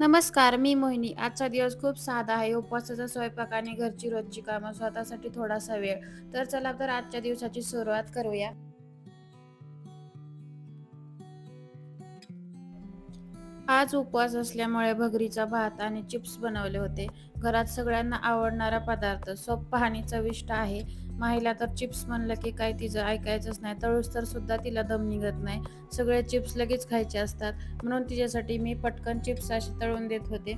नमस्कार मी मोहिनी. आजचा दिवस खूप साधा आहे. उपवासाचा स्वयंपाक आणि घरची रोजची कामं स्वतःसाठी थोडासा वेळ. तर चला तर आजच्या दिवसाची सुरुवात करूया. आज उपवास असल्यामुळे भगरीचा भात आणि चिप्स बनवले होते. घरात सगळ्यांना आवडणारा पदार्थ सोप्पा आणि चविष्ट आहे. माहीला तर चिप्स म्हणलं की काय तिचं ऐकायचंच नाही. तळूस तर सुद्धा तिला दम निघत नाही. सगळे चिप्स लगेच खायचे असतात. म्हणून तिच्यासाठी मी पटकन चिप्स असे तळून देत होते.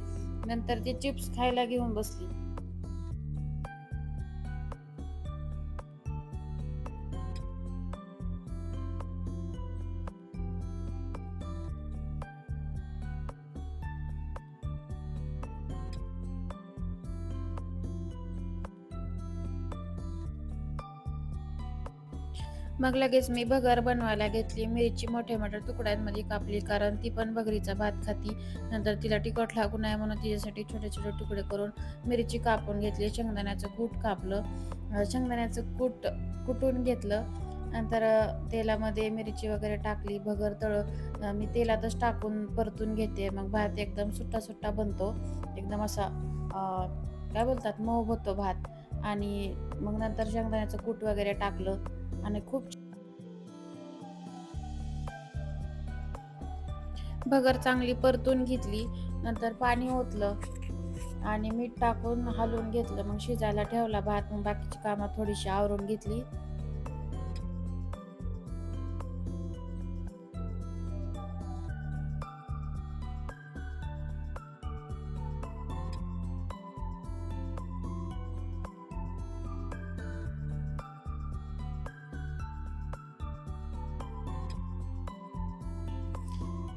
नंतर ती चिप्स खायला घेऊन बसली. मग लगेच मी भगर बनवायला घेतली मिरची मोठ्या मोठ्या तुकड्यांमध्ये कापली कारण ती पण भगरीचा भात खाती. नंतर तिला तिखट लागू नये म्हणून तिच्यासाठी छोटे छोटे तुकडे करून मिरची कापून घेतली. शेंगदाण्याचं कूट कापलं. शेंगदाण्याचं कूट कुटून घेतलं. नंतर तेलामध्ये मिरची वगैरे टाकली. भगर तळ मी तेलातच टाकून परतून घेते. मग भात एकदम सुट्टा सुट्टा बनतो. एकदम असा काय बोलतात? मऊ होतो भात. आणि मग नंतर शेंगदाण्याचं कूट वगैरे टाकलं. आणि खूप भगर चांगली परतून घेतली नंतर पाणी ओतलं आणि मीठ टाकून हलवून घेतलं. मग शिजायला ठेवला भात. मग बाकीची कामं थोडीशी आवरून घेतली.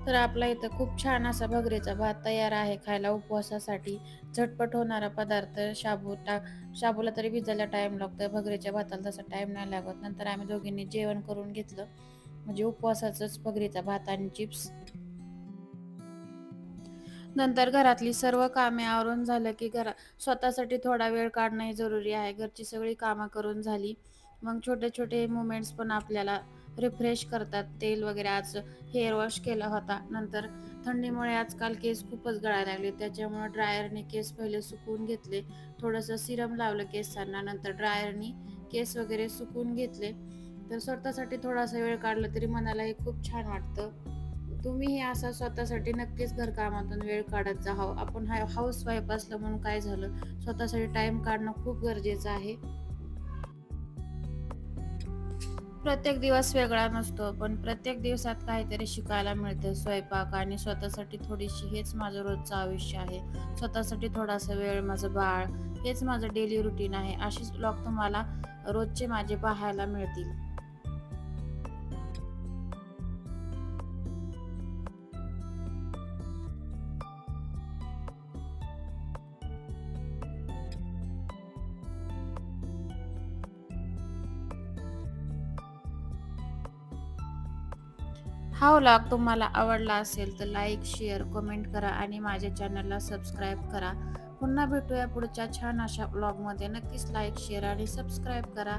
तर आपला इथं खूप छान असा भगरीचा भात तयार आहे खायला उपवासासाठी. झटपट होणारा पदार्थ शाबू टाक शाबूला तरी भिजायला टाइम लागतो भगरीच्या भाताला तसा टाइम नाही लागत. नंतर आम्ही दोघींनी जेवण करून घेतलं. म्हणजे उपवासाचंच भगरीचा भात आणि चिप्स नंतर घरातली सर्व कामे आवरून झालं की घरा स्वतःसाठी थोडा वेळ काढणंही जरुरी आहे. घरची सगळी कामं करून झाली. मग छोटे छोटे मुमेंट्स पण आपल्याला रिफ्रेश करतात. तेल वगैरे आज हेअर वॉश केला होता. नंतर थंडीमुळे आजकाल केस खूपच गळायला लागले. त्याच्यामुळे ड्रायरने केस पहिले सुकवून घेतले. थोडंसं सिरम लावलं केसांना. नंतर ड्रायरने केस वगैरे सुकून घेतले. तर स्वतःसाठी थोडासा वेळ काढला तरी मनालाही खूप छान वाटतं. तुम्हीही असा स्वतःसाठी नक्कीच घरकामातून वेळ काढत जावं आपण हा हाऊस वाईफ असलं म्हणून काय झालं? स्वतःसाठी टाईम काढणं खूप गरजेचं आहे. प्रत्येक दिवस वेगळा नसतो पण प्रत्येक दिवसात काहीतरी शिकायला मिळते. स्वयंपाक आणि स्वतःसाठी थोडीशी हेच माझं रोजचं आयुष्य आहे. स्वतःसाठी थोडासा वेळ माझं बाळ हेच माझं डेली रुटीन आहे. अशीच ब्लॉग तुम्हाला रोजचे माझे पाहायला मिळतील. हा व्लॉग तुम्हाला आवडला असेल तर लाईक शेअर कमेंट करा आणि माझ्या चॅनलला सबस्क्राईब करा. पुन्हा भेटूया पुढच्या छान अशा ब्लॉगमध्ये. नक्कीच लाईक शेअर आणि सबस्क्राईब करा.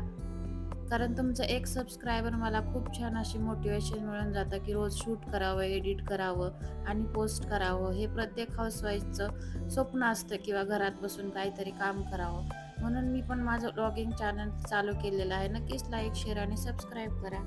कारण तुमचं एक सबस्क्रायबर मला खूप छान अशी मोटिवेशन मिळून जातं की रोज शूट करावं एडिट करावं आणि पोस्ट करावं. हे प्रत्येक हाऊसवाईफचं स्वप्न असतं किंवा घरात बसून काहीतरी काम करावं. म्हणून मी पण माझं ब्लॉगिंग चॅनल चालू केलेलं आहे. नक्कीच लाईक शेअर आणि सबस्क्राईब करा.